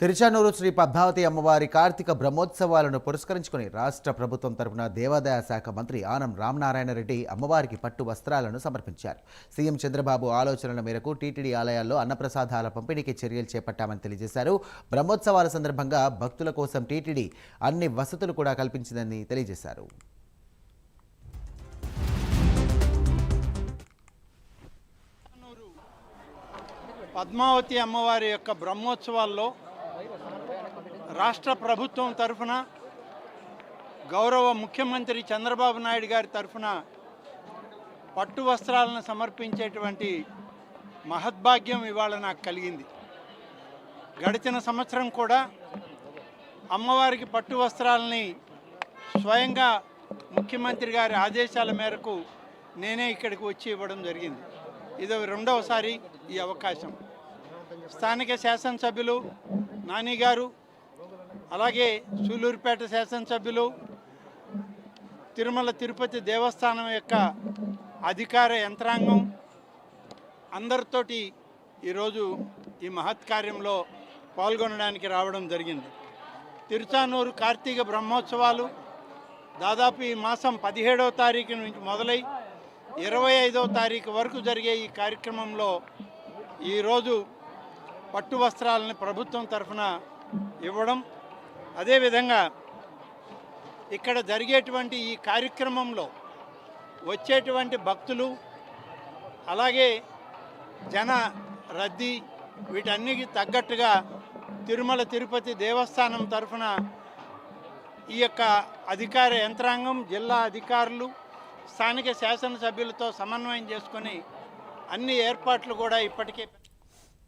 తిరుచానూరు శ్రీ పద్మావతి అమ్మవారి కార్తీక బ్రహ్మోత్సవాలను పురస్కరించుకుని రాష్ట్ర ప్రభుత్వం తరపున దేవాదాయ శాఖ మంత్రి ఆనం రామనారాయణ రెడ్డి అమ్మవారికి పట్టు వస్త్రాలను సమర్పించారు. సీఎం చంద్రబాబు ఆలోచనల మేరకు టీటీడీ ఆలయాల్లో అన్నప్రసాదాల పంపిణీకి చర్యలు చేపట్టామని తెలియజేశారు. బ్రహ్మోత్సవాల సందర్భంగా భక్తుల కోసం టీటీడీ అన్ని వసతులు కూడా కల్పించిందని తెలియజేశారు. పద్మావతి అమ్మవారి యొక్క బ్రహ్మోత్సవాల్లో రాష్ట్ర ప్రభుత్వం తరఫున గౌరవ ముఖ్యమంత్రి చంద్రబాబు నాయుడు గారి తరఫున పట్టు వస్త్రాలను సమర్పించేటువంటి మహద్భాగ్యం ఇవాళ నాకు కలిగింది. గడిచిన సంవత్సరం కూడా అమ్మవారికి పట్టు వస్త్రాలని స్వయంగా ముఖ్యమంత్రి గారి ఆదేశాల మేరకు నేనే ఇక్కడికి వచ్చి ఇవ్వడం జరిగింది. ఇది రెండవసారి ఈ అవకాశం. స్థానిక శాసనసభ్యులు నాని గారు అలాగే సూలూరుపేట శాసనసభ్యులు తిరుమల తిరుపతి దేవస్థానం యొక్క అధికార యంత్రాంగం అందరితోటి ఈరోజు ఈ మహత్ కార్యంలో పాల్గొనడానికి రావడం జరిగింది. తిరుచానూరు కార్తీక బ్రహ్మోత్సవాలు దాదాపు ఈ మాసం పదిహేడవ తారీఖు నుంచి మొదలై ఇరవై ఐదవ తారీఖు వరకు జరిగే ఈ కార్యక్రమంలో ఈరోజు పట్టు వస్త్రాలని ప్రభుత్వం తరఫున ఇవ్వడం అదేవిధంగా ఇక్కడ జరిగేటువంటి ఈ కార్యక్రమంలో వచ్చేటువంటి భక్తులు అలాగే జన రద్దీ వీటన్నికి తగ్గట్టుగా తిరుమల తిరుపతి దేవస్థానం తరఫున ఈ యొక్క అధికార యంత్రాంగం జిల్లా అధికారులు స్థానిక శాసనసభ్యులతో సమన్వయం చేసుకొని అన్ని ఏర్పాట్లు కూడా ఇప్పటికే